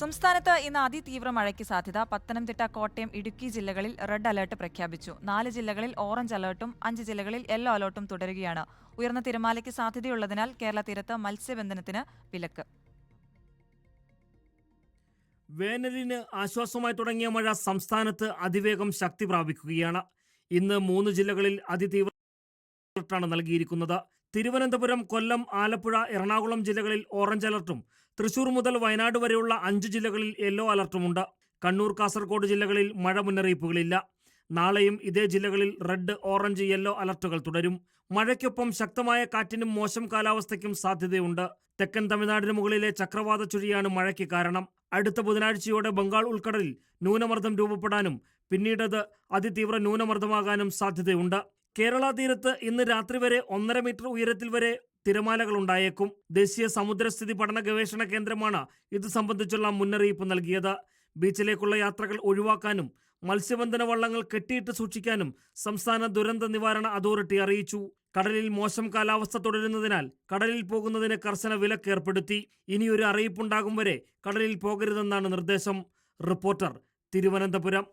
സംസ്ഥാനത്ത് ഇന്ന് അതിതീവ്ര മഴയ്ക്ക് സാധ്യത. പത്തനംതിട്ട കോട്ടയം ഇടുക്കി ജില്ലകളിൽ റെഡ് അലർട്ട് പ്രഖ്യാപിച്ചു. നാല് ജില്ലകളിൽ ഓറഞ്ച് അലർട്ടും അഞ്ച് ജില്ലകളിൽ യെല്ലോ അലർട്ടും തുടരുകയാണ്. ഉയർന്ന തിരമാലയ്ക്ക് സാധ്യതയുള്ളതിനാൽ കേരള തീരത്ത് മത്സ്യബന്ധനത്തിന് വിലക്ക്. വേനലിന് ആശ്വാസമായി തുടങ്ങിയ മഴ സംസ്ഥാനത്ത് അതിവേഗം ശക്തി പ്രാപിക്കുകയാണ്. ഇന്ന് മൂന്ന് ജില്ലകളിൽ അതിതീവ്ര നൽകിയിരിക്കുന്നത്. തിരുവനന്തപുരം കൊല്ലം ആലപ്പുഴ എറണാകുളം ജില്ലകളിൽ ഓറഞ്ച് അലർട്ടും തൃശൂർ മുതൽ വയനാട് വരെയുള്ള അഞ്ച് ജില്ലകളിൽ യെല്ലോ അലർട്ടുമുണ്ട്. കണ്ണൂർ കാസർഗോഡ് ജില്ലകളിൽ മഴ മുന്നറിയിപ്പുകളില്ല. നാളെയും ഇതേ ജില്ലകളിൽ റെഡ് ഓറഞ്ച് യെല്ലോ അലർട്ടുകൾ തുടരും. മഴയ്ക്കൊപ്പം ശക്തമായ കാറ്റിനും മോശം കാലാവസ്ഥയ്ക്കും സാധ്യതയുണ്ട്. തെക്കൻ തമിഴ്നാടിന് മുകളിലെ ചക്രവാത ചുഴിയാണ് മഴയ്ക്ക് കാരണം. അടുത്ത ബുധനാഴ്ചയോടെ ബംഗാൾ ഉൾക്കടലിൽ ന്യൂനമർദ്ദം രൂപപ്പെടാനും പിന്നീടത് അതിതീവ്ര ന്യൂനമർദ്ദമാകാനും സാധ്യതയുണ്ട്. കേരള തീരത്ത് ഇന്ന് രാത്രി വരെ ഒന്നര മീറ്റർ ഉയരത്തിൽ വരെ തിരമാലകൾ ഉണ്ടായേക്കും ദേശീയ സമുദ്രസ്ഥിതി പഠന ഗവേഷണ കേന്ദ്രമാണ് ഇത് സംബന്ധിച്ചുള്ള മുന്നറിയിപ്പ് നൽകിയത്. ബീച്ചിലേക്കുള്ള യാത്രകൾ ഒഴിവാക്കാനും മത്സ്യബന്ധന വള്ളങ്ങൾ കെട്ടിയിട്ട് സൂക്ഷിക്കാനും സംസ്ഥാന ദുരന്ത നിവാരണ അതോറിറ്റി അറിയിച്ചു. കടലിൽ മോശം കാലാവസ്ഥ തുടരുന്നതിനാൽ കടലിൽ പോകുന്നതിന് കർശന വിലക്ക് ഏർപ്പെടുത്തി. ഇനിയൊരു അറിയിപ്പുണ്ടാകും വരെ കടലിൽ പോകരുതെന്നാണ് നിർദ്ദേശം. റിപ്പോർട്ടർ തിരുവനന്തപുരം.